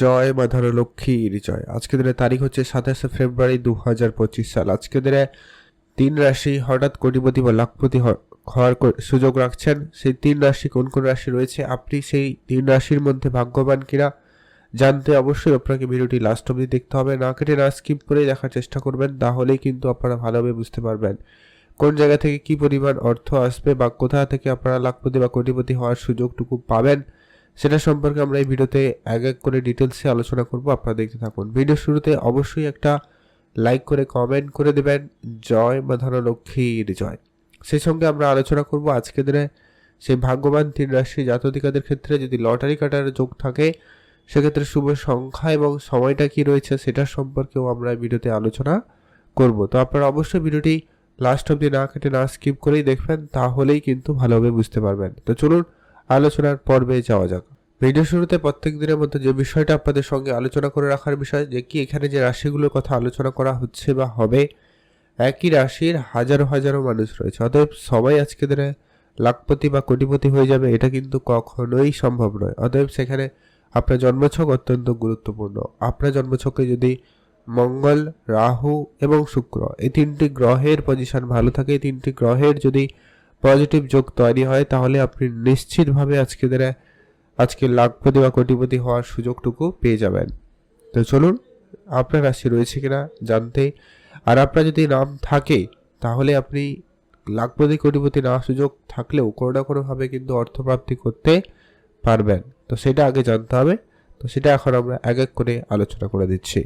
জয় মা লক্ষ্মীর জয়। আজকে দিনে তারিখ হচ্ছে সাতাশে ফেব্রুয়ারি দু হাজার পঁচিশ সাল। আজকে দিনে তিন রাশি হঠাৎ কোটিপতি বা লাখপতি হওয়ার সুযোগ রাখছেন। সেই তিন রাশি কোন কোন রাশি রয়েছে? আপনি সেই তিন রাশির মধ্যে ভাগ্যবান কিনা জানতে অবশ্যই আপনাকে ভিডিওটি লাস্ট অবধি দেখতে হবে। না কেটে না স্কিপ করে দেখার চেষ্টা করবেন, তাহলেই কিন্তু আপনারা ভালোভাবে বুঝতে পারবেন কোন জায়গা থেকে কি পরিমাণ অর্থ আসবে বা কোথা থেকে আপনারা লাখপতি বা কোটিপতি হওয়ার সুযোগটুকু পাবেন। সেটা সম্পর্কে আমরা এই ভিডিওতে এক এক করে ডিটেলসে আলোচনা করব, আপনারা দেখতে থাকুন। ভিডিও শুরুতে অবশ্যই একটা লাইক করে কমেন্ট করে দেবেন। জয় মা লক্ষ্মীর জয়। সেই সঙ্গে আমরা আলোচনা করব আজকে দিনে সেই ভাগ্যবান তিন রাশি জাততিকাদের ক্ষেত্রে যদি লটারি কাটার যোগ থাকে, সেক্ষেত্রে শুভ সংখ্যা এবং সময়টা কি রয়েছে সেটা সম্পর্কেও আমরা ভিডিওতে আলোচনা করব। তো আপনারা অবশ্যই ভিডিওটি লাস্ট অবধি না কেটে না স্কিপ করেই দেখবেন, তাহলেই কিন্তু ভালোভাবে বুঝতে পারবেন। তো চলুন আলোচনার পর্বে যাওয়া যাক। ভিডিও শুরুতে প্রত্যেক দিনের মধ্যে যে বিষয়টা আপনাদের সঙ্গে আলোচনা করে রাখার বিষয়, যে কি এখানে যে রাশিগুলোর কথা আলোচনা করা হচ্ছে বা হবে, একই রাশির হাজারো হাজারো মানুষ রয়েছে। অতএব সবাই আজকে দিনে লাখপতি বা কোটিপতি হয়ে যাবে, এটা কিন্তু কখনোই সম্ভব নয়। অতএব সেখানে আপনার জন্মছক অত্যন্ত গুরুত্বপূর্ণ। আপনার জন্মছকে যদি মঙ্গল, রাহু এবং শুক্র, এই তিনটি গ্রহের পজিশন ভালো থাকে, এই তিনটি গ্রহের যদি পজিটিভ যোগ তৈরি হয়, তাহলে আপনি নিশ্চিতভাবে আজকে দিনে আজকে লাখপতি বা কোটিপতি হওয়ার সুযোগটুকু পেয়ে যাবেন। তো চলুন, আপনার রাশি রয়েছে কিনা জানতে। আর আপনার যদি নাম থাকে, তাহলে আপনি লাখপতি, কোটিপতি না সুযোগ থাকলেও কোনো না কোনোভাবে কিন্তু অর্থপ্রাপ্তি করতে পারবেন। তো সেটা আগে জানতে হবে। তো সেটা এখন আমরা এক এক করে আলোচনা করে দিচ্ছি।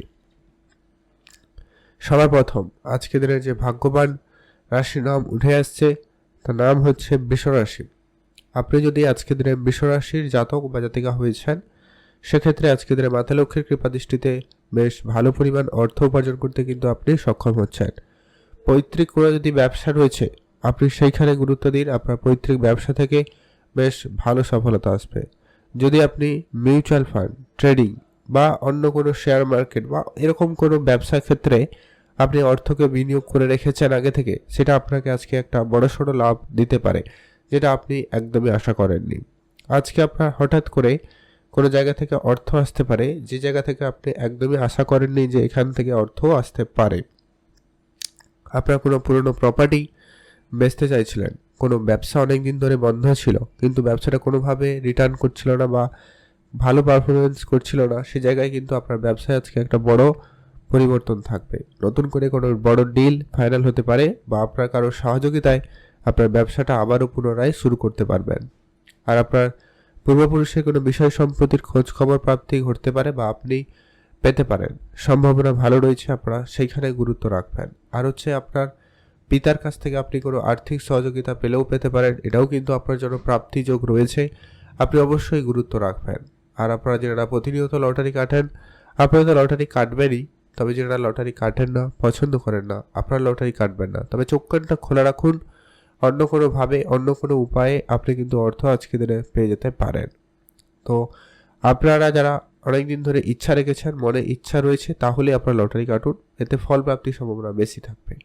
সবার প্রথম আজকে দিনের যে ভাগ্যবান রাশির নাম উঠে আসছে তার নাম হচ্ছে বৃষরাশি আপনি যদি আজকের দিনে বৃষরাশির জাতক বা জাতিকা হয়েছেন, সেক্ষেত্রে আজকে দিনে মাতা লক্ষ্মীর কৃপা দৃষ্টিতে বেশ ভালো পরিমাণ অর্থ উপার্জন করতে কিন্তু আপনি সক্ষম হচ্ছেন। পৈতৃক কোনো যদি ব্যবসা রয়েছে, আপনি সেইখানে গুরুত্ব দিন, আপনার পৈতৃক ব্যবসা থেকে বেশ ভালো সফলতা আসবে। যদি আপনি মিউচুয়াল ফান্ড, ট্রেডিং বা অন্য কোনো শেয়ার মার্কেট বা এরকম কোনো ব্যবসার ক্ষেত্রে আপনি অর্থকে বিনিয়োগ করে রেখেছেন আগে থেকে, সেটা আপনাকে আজকে একটা বড়সড় লাভ দিতে পারে, যেটা আপনি একদমই আশা করেননি। আজকে আপনার হঠাৎ করে কোনো জায়গা থেকে অর্থ আসতে পারে, যে জায়গা থেকে আপনি একদমই আশা করেননি যে এখান থেকে অর্থ আসতে পারে। আপনার কোনো পুরনো প্রপার্টি বেচতে চাইছিলেন, কোনো ব্যবসা অনেক দিন ধরে বন্ধ ছিল, কিন্তু ব্যবসাটা কোনোভাবে রিটার্ন করছিল না বা ভালো পারফরমেন্স করছিল না, সে জায়গায় কিন্তু আপনার ব্যবসায় আজকে একটা বড় পরিবর্তন থাকবে। নতুন করে কোনো বড় ডিল ফাইনাল হতে পারে বা আপনার কারও সহযোগিতায় আপনার ব্যবসাটা আবারও পুনরায় শুরু করতে পারবেন। আর আপনার পূর্বপুরুষের কোনো বিষয় সম্পত্তির খোঁজ খবর প্রাপ্তি ঘটতে পারে বা আপনি পেতে পারেন। সম্ভাবনা ভালো রয়েছে, আপনারা সেইখানে গুরুত্ব রাখবেন। আর হচ্ছে আপনার পিতার কাছ থেকে আপনি কোনো আর্থিক সহযোগিতা পেলেও পেতে পারেন, এটাও কিন্তু আপনার জন্য প্রাপ্তি যোগ রয়েছে। আপনি অবশ্যই গুরুত্ব রাখবেন। আর আপনারা যারা প্রতিনিয়ত লটারি কাটেন আপনারা তো লটারি কাটবেনই। তবে যারা লটারি কাটেন না, পছন্দ করেন না, আপনারা লটারি কাটবেন না। তবে চোখ কানটা খোলা রাখুন। অন্য কোনোভাবে, অন্য কোনো উপায়ে আপনি কিন্তু অর্থ আজকে দিনে পেয়ে যেতে পারেন। তো আপনারা যারা অনেক দিন ধরে ইচ্ছা রেখেছেন, মনে ইচ্ছা রয়েছে, তাহলে আপনারা লটারি কাটুন। এতে ফল প্রাপ্তির সম্ভাবনা বেশি থাকবে।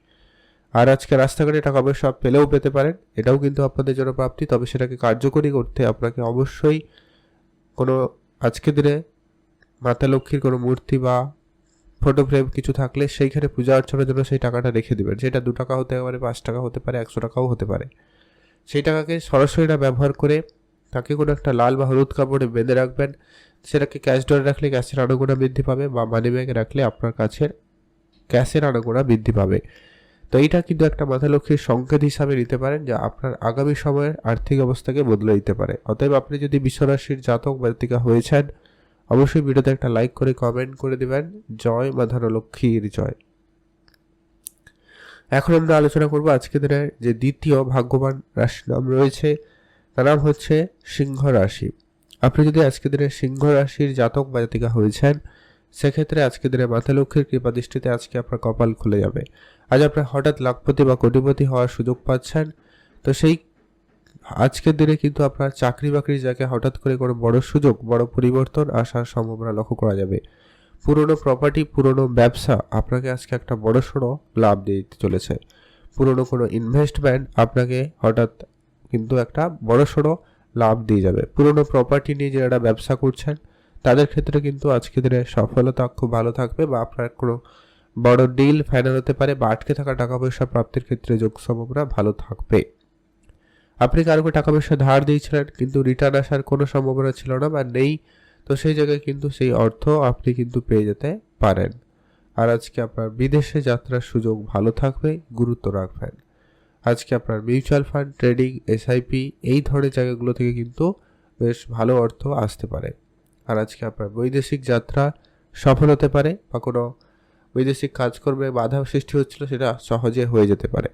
আর আজকে রাস্তাঘাটে টাকা পয়সা পেলেও পেতে পারেন, এটাও কিন্তু আপনাদের জন্য প্রাপ্তি। তবে সেটাকে কার্যকরী করতে আপনাকে অবশ্যই কোনো আজকে দিনে মাতা লক্ষ্মীর কোনো মূর্তি বা ফটো ফ্রেম কিছু থাকলে সেইখানে পূজা অর্চনার জন্য সেই টাকাটা রেখে দেবেন। সেটা দু টাকা হতে পারে, পাঁচ টাকা হতে পারে, একশো টাকাও হতে পারে। সেই টাকাকে সরাসরি না ব্যবহার করে তাকে কোনো একটা লাল বা হলুদ কাপড়ে বেঁধে রাখবেন। সেটাকে ক্যাশ ডরে রাখলে ক্যাশের আনাগোনা বৃদ্ধি পাবে বা মানি ব্যাগে রাখলে আপনার কাছের ক্যাশের আনাগোনা বৃদ্ধি পাবে। তো এইটা কিন্তু একটা মাথা লক্ষ্মীর সংকেত হিসাবে নিতে পারেন যা আপনার আগামী সময়ের আর্থিক অবস্থাকে বদলে দিতে পারে। অতএব আপনি যদি বিশ্বরাশির জাতক ব্যক্তিকা হয়েছেন অবশ্যই ভিডিওতে একটা লাইক করে কমেন্ট করে দিবেন। জয় মা লক্ষ্মীর জয়। এখন আমরা আলোচনা করব আজকে দিনের যে দ্বিতীয় ভাগ্যবান রাশি নাম রয়েছে, তার নাম হচ্ছে সিংহ রাশি। আপনি যদি আজকে দিনে সিংহ রাশির জাতক বা জাতিকা হয়েছেন, সেক্ষেত্রে আজকে দিনে মাথা লক্ষ্মীর কৃপা দৃষ্টিতে আজকে আপনার কপাল খুলে যাবে। আজ আপনার হঠাৎ লাখপতি বা কোটিপতি হওয়ার সুযোগ পাচ্ছেন, তো সেই আজকের দিনে কিন্তু আপনার চাকরি বাকরির জায়গায় হঠাৎ করে কোনো বড় সুযোগ, বড় পরিবর্তন আসার সম্ভাবনা লক্ষ্য করা যাবে। পুরনো প্রপার্টি পুরনো ব্যবসা আপনাকে আজকে একটা বড় সড়ো লাভ দিতে চলেছে। পুরনো কোনো ইনভেস্টমেন্ট আপনাকে হঠাৎ কিন্তু একটা বড় সড়ো লাভ দিয়ে যাবে। পুরনো প্রপার্টি নিয়ে যারা ব্যবসা করছেন, তাদের ক্ষেত্রে কিন্তু আজকে দিনে সফলতা খুব ভালো থাকবে বা আপনার কোনো বড় ডিল ফাইনাল হতে পারে বা আটকে থাকা টাকা পয়সা প্রাপ্তির ক্ষেত্রে যোগ সম্ভাবনা ভালো থাকবে। আপনি কারোকে টাকা পয়সা ধার দিয়েছিলেন? কিন্তু রিটার্ন আসার কোনো সম্ভাবনা ছিল না বা নেই। তো সেই জায়গায় কিন্তু সেই অর্থ আপনি কিন্তু পেয়ে যেতে পারেন। আর আজকে আপনার বিদেশে যাত্রার সুযোগ ভালো থাকবে, গুরুত্ব রাখবেন। আজকে আপনার মিউচুয়াল ফান্ড ট্রেডিং এসআইপি এই ধরনের জায়গাগুলো থেকে কিন্তু বেশ ভালো অর্থ আসতে পারে। আর আজকে আপনার বৈদেশিক যাত্রা সফল হতে পারে বা কোনো বৈদেশিক কাজকর্মে বাধা সৃষ্টি হচ্ছিল সেটা সহজে হয়ে যেতে পারে।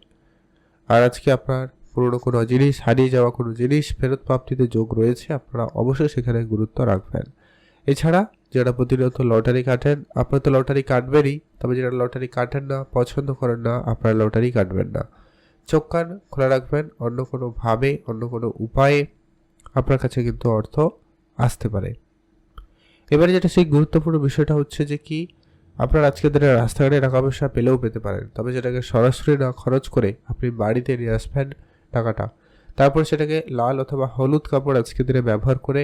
আর আজকে আপনার পুরনো কোনো জিনিস, হারিয়ে যাওয়া কোনো জিনিস, ফেরত প্রাপ্তিতে যোগ রয়েছে, আপনারা অবশ্যই সেখানে গুরুত্ব রাখবেন। এছাড়া যারা প্রতিনিয়ত লটারি কাটেন, আপনারা তো লটারি কাটবেনই, তবে যারা লটারি কাটেন না, পছন্দ করেন না, আপনারা লটারি কাটবেন না। চোখ কান খোলা রাখবেন, অন্য কোনোভাবে অন্য কোনো উপায়ে আপনার কাছে কিন্তু অর্থ আসতে পারে। এবারে যেটা সেই গুরুত্বপূর্ণ বিষয়টা হচ্ছে যে কি, আপনার আজকের দিনে রাস্তাঘাটে টাকা পয়সা পেলেও পেতে পারেন, তবে যেটাকে সরাসরি না খরচ করে আপনি বাড়িতে নিয়ে আসবেন টাকাটা। তারপর সেটাকে লাল অথবা হলুদ কাপড় আজকের দিনে ব্যবহার করে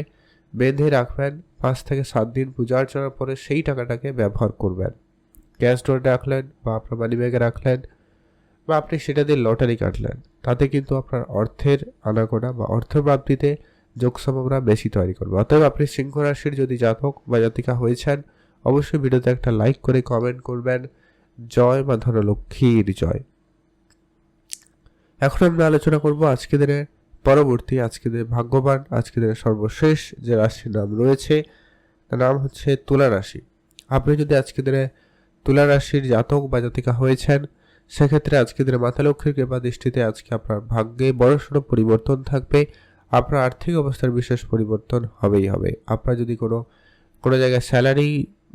বেঁধে রাখবেন। পাঁচ থেকে সাত দিন পূজা অর্চনার পরে সেই টাকাটাকে ব্যবহার করবেন। ক্যাশ ডোরে রাখলেন বা আপনার মানি ব্যাগে রাখলেন বা আপনি সেটা দিয়ে লটারি কাটলেন। তাতে কিন্তু আপনার অর্থের আনাগোনা বা অর্থ প্রাপ্তিতে যোগ সম্ভাবনা বেশি তৈরি করবে। অতএব আপনি সিংহ রাশির যদি জাতক বা জাতিকা হয়েছেন, অবশ্যই ভিডিওতে একটা লাইক করে কমেন্ট করবেন। জয় মা ধনলক্ষ্মীর জয়। এখন আমরা আলোচনা করব আজকে দিনে পরবর্তী আজকে দিনে ভাগ্যবান আজকে দিনে সর্বশেষ যে রাশির নাম রয়েছে, তার নাম হচ্ছে তুলা রাশি। আপনি যদি আজকে দিনে তুলা রাশির জাতক বা জাতিকা হয়েছেন, সেক্ষেত্রে আজকে দিনে মাতা লক্ষ্মীর কৃপা দৃষ্টিতে আজকে আপনার ভাগ্যে বড়সড় পরিবর্তন থাকবে। আপনার আর্থিক অবস্থার বিশেষ পরিবর্তন হবেই হবে। আপনার যদি কোনো কোনো জায়গায় স্যালারি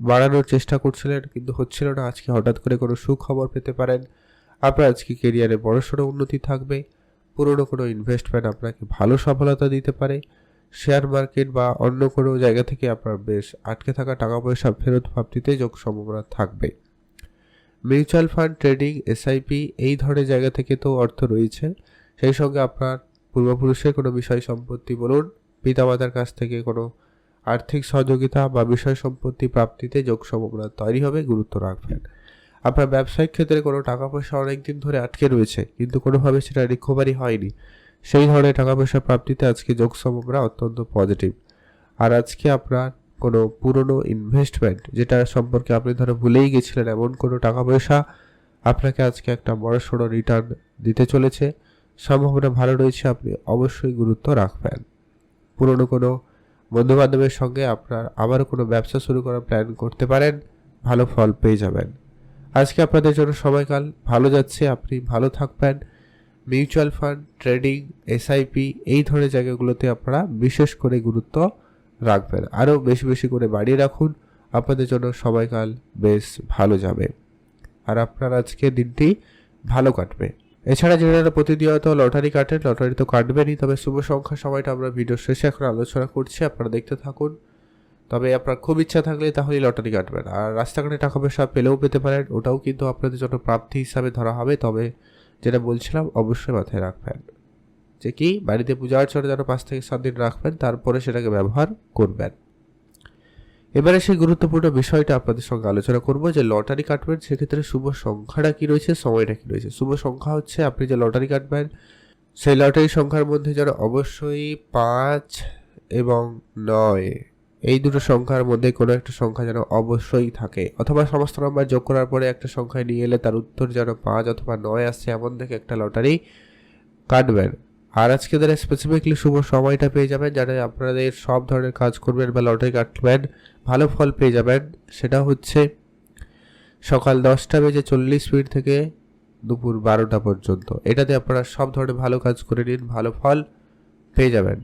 বাড়ানোর চেষ্টা করছিলেন, কিন্তু হচ্ছিল না, আজকে হঠাৎ করে কোনো সুখবর পেতে পারেন। আপনার আজকে কেরিয়ারে বড়সড় উন্নতি থাকবে, পুরনো কোনো ইনভেস্টমেন্ট আপনাকে ভালো সফলতা দিতে পারে শেয়ার মার্কেট বা অন্য কোনো জায়গা থেকে আপনার বেশ আটকে থাকা টাকা পয়সা ফেরত প্রাপ্তিতে যোগ সম্ভাবনা থাকবে মিউচুয়াল ফান্ড ট্রেডিং এসআইপি এই ধরনের জায়গা থেকে তো অর্থ রয়েছে, সেই সঙ্গে আপনার পূর্বপুরুষের কোনো বিষয় সম্পত্তি বলুন, পিতামাতার কাছ থেকে কোনো আর্থিক সহযোগিতা বা বিষয় সম্পত্তি প্রাপ্তিতে যোগ সম্ভাবনা তৈরি হবে, গুরুত্ব রাখবেন। আপনার ব্যবসায়িক ক্ষেত্রে কোনো টাকা পয়সা অনেকদিন ধরে আটকে রয়েছে, কিন্তু কোনোভাবে সেটা রিকভারি হয়নি। সেই ধরনের টাকা পয়সা প্রাপ্তিতে আজকে যোগ সম্ভাবনা অত্যন্ত পজিটিভ আর আজকে আপনার কোনো পুরনো ইনভেস্টমেন্ট যেটা সম্পর্কে আপনি ধরো ভুলেই গেছিলেন, এমন কোনো টাকা পয়সা আপনাকে আজকে একটা বড় সড়ো রিটার্ন দিতে চলেছে। সম্ভাবনা ভালো রয়েছে, আপনি অবশ্যই গুরুত্ব রাখবেন। পুরনো কোনো বন্ধুবান্ধবের সঙ্গে আপনার আবার কোনো ব্যবসা শুরু করার প্ল্যান করতে পারেন, ভালো ফল পেয়ে যাবেন। আজকে আপনাদের জন্য সময়কাল ভালো যাচ্ছে, আপনি ভালো থাকবেন। মিউচুয়াল ফান্ড, ট্রেডিং, এসআইপি, এই ধরনের জায়গাগুলোতে আপনারা বিশেষ করে গুরুত্ব রাখবেন। আরও বেশি বেশি করে বাড়িয়ে রাখুন। আপনাদের জন্য সময়কাল বেশ ভালো যাবে। আর আপনার আজকে দিনটি ভালো কাটবে। এছাড়া যারা প্রতিনিয়ত লটারি কাটেন লটারি তো কাটবেনই, তবে শুভ সংখ্যা সময়টা আমরা ভিডিও শেষে এখন আলোচনা করছি। আপনারা দেখতে থাকুন। তবে আপনার খুব ইচ্ছা থাকলে তাহলে লটারি কাটবেন। আর রাস্তাঘাটে টাকা পয়সা পেলেও পেতে পারেন, ওটাও কিন্তু আপনাদের জন্য প্রাপ্তি হিসাবে ধরা হবে। তবে যেটা বলছিলাম, অবশ্যই মাথায় রাখবেন যে কি, বাড়িতে পূজা অর্চনা যেন পাঁচ থেকে সাত দিন রাখবেন, তারপরে সেটাকে ব্যবহার করবেন। এবারে সেই গুরুত্বপূর্ণ বিষয়টা আপনাদের সঙ্গে আলোচনা করব যে লটারি কাটবেন, সেক্ষেত্রে শুভ সংখ্যাটা কি রয়েছে, সময়টা কি রয়েছে? শুভ সংখ্যা হচ্ছে, আপনি যে লটারি কাটবেন, সেই লটারি সংখ্যার মধ্যে যেন অবশ্যই পাঁচ এবং নয় এই দুটো সংখ্যার মধ্যে কোনো একটা সংখ্যা যেন অবশ্যই থাকে। অথবা সমস্ত নাম্বার যোগ করার পরে একটা সংখ্যায় নিয়ে এলে তার উত্তর যেন পাঁচ অথবা নয় আসছে এমন দেখে একটা লটারি কাটবেন। আর আজকে তারা স্পেসিফিকলি শুভ সময়টা পেয়ে যাবেন, যারা আপনাদের সব ধরনের কাজ করবেন বা লটারি কাটবেন, ভালো ফল পেয়ে যাবেন। সেটা হচ্ছে সকাল দশটা বেজে চল্লিশ মিনিট থেকে দুপুর বারোটা পর্যন্ত। এটাতে আপনারা সব ধরনের ভালো কাজ করে নিন, ভালো ফল পেয়ে যাবেন।